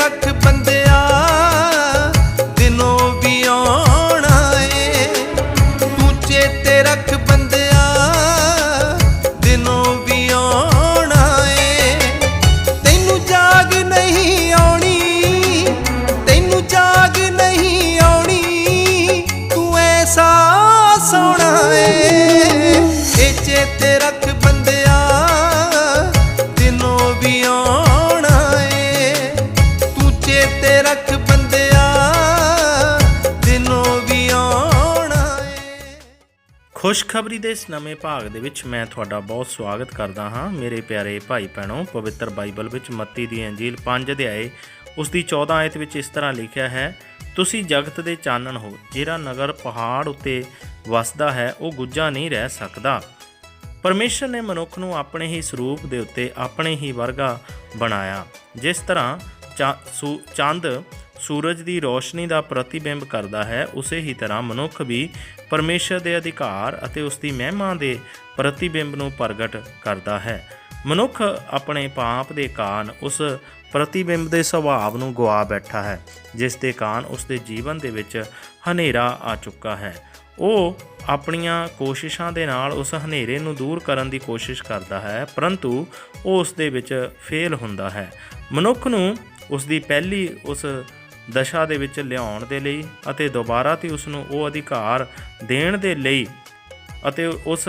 ਰੱਖ ਬੰਦਿਆ। ਰੱਖ ਬੰਦਿਆ, ਦਿਨੋਂ ਵੀ ਆਉਣਾ ਏ ਖੁਸ਼ਖਬਰੀ ਦੇ ਇਸ ਨਵੇਂ ਭਾਗ ਦੇ ਵਿੱਚ ਮੈਂ ਤੁਹਾਡਾ ਬਹੁਤ ਸਵਾਗਤ ਕਰਦਾ ਹਾਂ। ਮੇਰੇ ਪਿਆਰੇ ਭਾਈ ਭੈਣੋ, ਪਵਿੱਤਰ ਬਾਈਬਲ ਵਿੱਚ ਮੱਤੀ ਦੀ ਅੰਜੀਲ 5 ਅਧਿਆਏ, ਉਸ ਦੀ 14 ਆਇਤ ਵਿੱਚ ਇਸ ਤਰ੍ਹਾਂ ਲਿਖਿਆ ਹੈ, ਤੁਸੀਂ ਜਗਤ ਦੇ ਚਾਨਣ ਹੋ, ਜਿਹੜਾ ਨਗਰ ਪਹਾੜ ਉੱਤੇ ਵਸਦਾ ਹੈ, ਉਹ ਗੁੱਜਾ ਨਹੀਂ ਰਹਿ ਸਕਦਾ। ਪਰਮੇਸ਼ਰ ਨੇ ਮਨੁੱਖ ਨੂੰ ਆਪਣੇ ਹੀ ਸਰੂਪ ਦੇ ਉੱਤੇ ਆਪਣੇ ਹੀ ਵਰਗਾ ਬਣਾਇਆ। ਜਿਸ ਤਰ੍ਹਾਂ ਚੰਦ ਸੂਰਜ ਦੀ ਰੋਸ਼ਨੀ ਦਾ ਪ੍ਰਤੀਬਿੰਬ ਕਰਦਾ ਹੈ, ਉਸੇ ਹੀ ਤਰ੍ਹਾਂ ਮਨੁੱਖ ਵੀ ਪਰਮੇਸ਼ਰ ਦੇ ਅਧਿਕਾਰ ਅਤੇ ਉਸ ਦੀ ਮਹਿਮਾ ਦੇ ਪ੍ਰਤੀਬਿੰਬ ਨੂੰ ਪ੍ਰਗਟ ਕਰਦਾ ਹੈ। ਮਨੁੱਖ ਆਪਣੇ ਪਾਪ ਦੇ ਕਾਰਨ ਉਸ ਪ੍ਰਤੀਬਿੰਬ ਦੇ ਸੁਭਾਅ ਨੂੰ ਗਵਾ ਬੈਠਾ ਹੈ, ਜਿਸ ਦੇ ਕਾਰਨ ਉਸ ਦੇ ਜੀਵਨ ਦੇ ਵਿੱਚ ਹਨੇਰਾ ਆ ਚੁੱਕਾ ਹੈ। ਉਹ ਆਪਣੀਆਂ ਕੋਸ਼ਿਸ਼ਾਂ ਦੇ ਨਾਲ ਉਸ ਹਨੇਰੇ ਨੂੰ ਦੂਰ ਕਰਨ ਦੀ ਕੋਸ਼ਿਸ਼ ਕਰਦਾ ਹੈ, ਪਰੰਤੂ ਉਹ ਉਸ ਦੇ ਵਿੱਚ ਫੇਲ ਹੁੰਦਾ ਹੈ। ਮਨੁੱਖ ਨੂੰ ਉਸ ਦੀ ਪਹਿਲੀ ਉਸ ਦਸ਼ਾ ਦੇ ਵਿੱਚ ਲਿਆਉਣ ਦੇ ਲਈ ਅਤੇ ਦੁਬਾਰਾ ਤੇ ਉਸ ਨੂੰ ਉਹ ਅਧਿਕਾਰ ਦੇਣ ਦੇ ਲਈ ਅਤੇ ਉਸ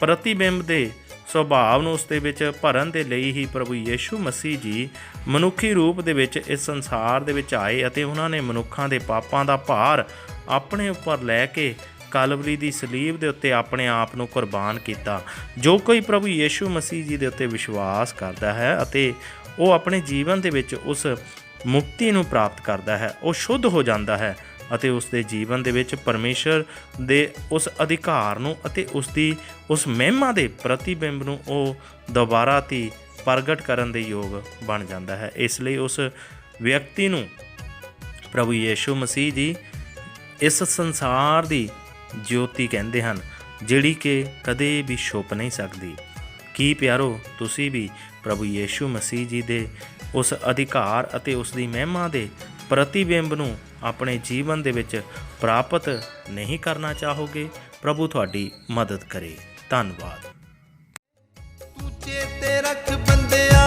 ਪ੍ਰਤੀਬਿੰਬ ਦੇ ਸੁਭਾਵ ਨੂੰ ਉਸ ਦੇ ਵਿੱਚ ਭਰਨ ਦੇ ਲਈ ਹੀ ਪ੍ਰਭੂ ਯੀਸ਼ੂ ਮਸੀਹ ਜੀ ਮਨੁੱਖੀ ਰੂਪ ਦੇ ਵਿੱਚ ਇਸ ਸੰਸਾਰ ਦੇ ਵਿੱਚ ਆਏ ਅਤੇ ਉਹਨਾਂ ਨੇ ਮਨੁੱਖਾਂ ਦੇ ਪਾਪਾਂ ਦਾ ਭਾਰ ਆਪਣੇ ਉੱਪਰ ਲੈ ਕੇ ਕਾਲਵਰੀ ਦੀ ਸਲੀਬ ਦੇ ਉੱਤੇ ਆਪਣੇ ਆਪ ਨੂੰ ਕੁਰਬਾਨ ਕੀਤਾ, ਜੋ ਕੋਈ ਪ੍ਰਭੂ ਯੀਸ਼ੂ ਮਸੀਹ ਜੀ ਦੇ ਉੱਤੇ ਵਿਸ਼ਵਾਸ ਕਰਦਾ ਹੈ ਅਤੇ ਉਹ ਆਪਣੇ ਜੀਵਨ ਦੇ ਵਿੱਚ ਉਸ ਮੁਕਤੀ ਨੂੰ ਪ੍ਰਾਪਤ ਕਰਦਾ ਹੈ, ਉਹ ਸ਼ੁੱਧ ਹੋ ਜਾਂਦਾ ਹੈ ਅਤੇ ਉਸ ਦੇ ਜੀਵਨ ਦੇ ਵਿੱਚ ਪਰਮੇਸ਼ਰ ਦੇ ਉਸ ਅਧਿਕਾਰ ਨੂੰ ਅਤੇ ਉਸ ਦੀ, ਉਸ ਮਹਿਮਾ ਦੇ ਪ੍ਰਤੀਬਿੰਬ ਨੂੰ ਉਹ ਦੁਬਾਰਾ ਤੀ ਪ੍ਰਗਟ ਕਰਨ ਦੇ ਯੋਗ ਬਣ ਜਾਂਦਾ ਹੈ। ਇਸ ਲਈ ਉਸ ਵਿਅਕਤੀ ਨੂੰ ਪ੍ਰਭੂ ਯੀਸ਼ੂ ਮਸੀਹ ਜੀ ਇਸ ਸੰਸਾਰ ਦੀ ਜੋਤੀ ਕਹਿੰਦੇ ਹਨ, ਜਿਹੜੀ ਕਿ ਕਦੇ ਵੀ ਛੁਪ ਨਹੀਂ ਸਕਦੀ। ਕੀ ਪਿਆਰੋ, ਤੁਸੀਂ ਵੀ ਪ੍ਰਭੂ ਯੀਸ਼ੂ ਮਸੀਹ ਜੀ ਦੇ ਉਸ ਅਧਿਕਾਰ ਅਤੇ ਉਸ ਦੀ ਮਹਿਮਾ ਦੇ ਪ੍ਰਤੀਬਿੰਬ ਨੂੰ ਆਪਣੇ ਜੀਵਨ ਦੇ ਵਿੱਚ ਪ੍ਰਾਪਤ ਨਹੀਂ ਕਰਨਾ ਚਾਹੋਗੇ? ਪ੍ਰਭੂ ਤੁਹਾਡੀ ਮਦਦ ਕਰੇ। ਧੰਨਵਾਦ। ਤੂੰ ਚੇਤੇ ਰੱਖ ਬੰਦਿਆ